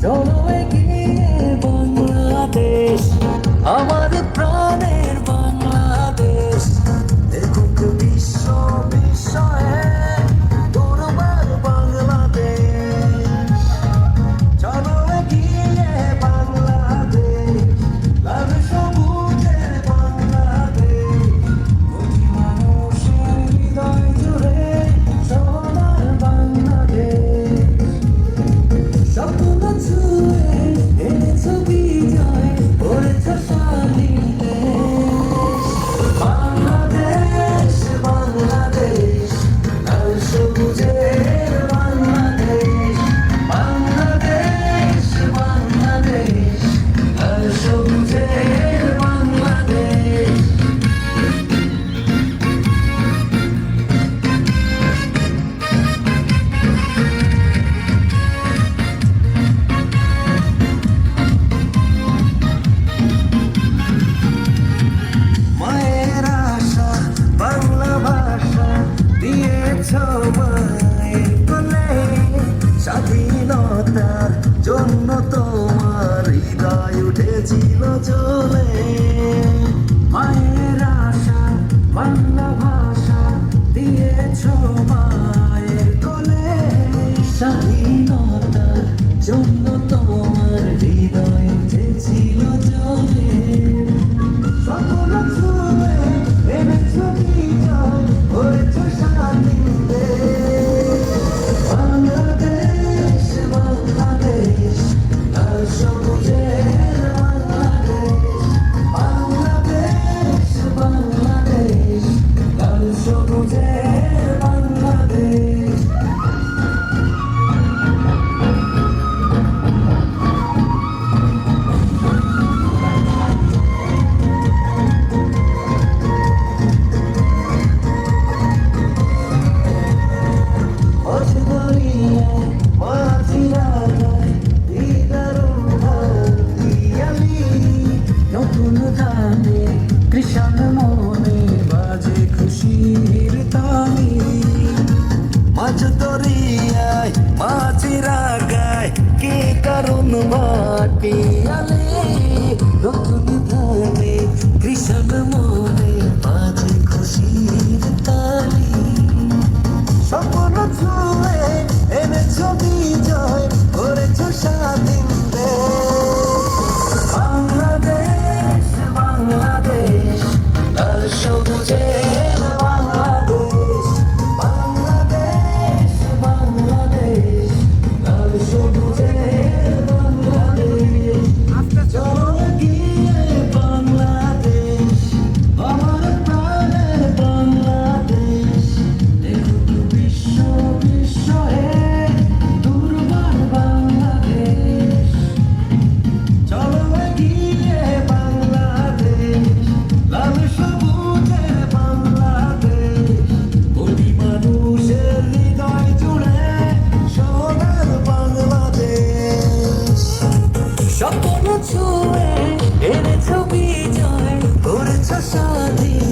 Don't awaken. সময়ের কোলে স্বাধীনতার জন্য তোমার হৃদয় উঠেছিল চলে। মায়ের আশা বাংলা ভাষা কৃষাণ মনে বাজে খুশির তালি। মাছ দরিয়ায় মাছিরা গায় কে কারণ মাটি আলে নতুন ধানে কৃষাণ মনে বাজে খুশির তালি। স্বপ্ন ছুঁয়ে এনেছ বিজয়, করেছ স্বাধীন ছুঁয়ে এনেছো বিজয় করেছ স্বাধীন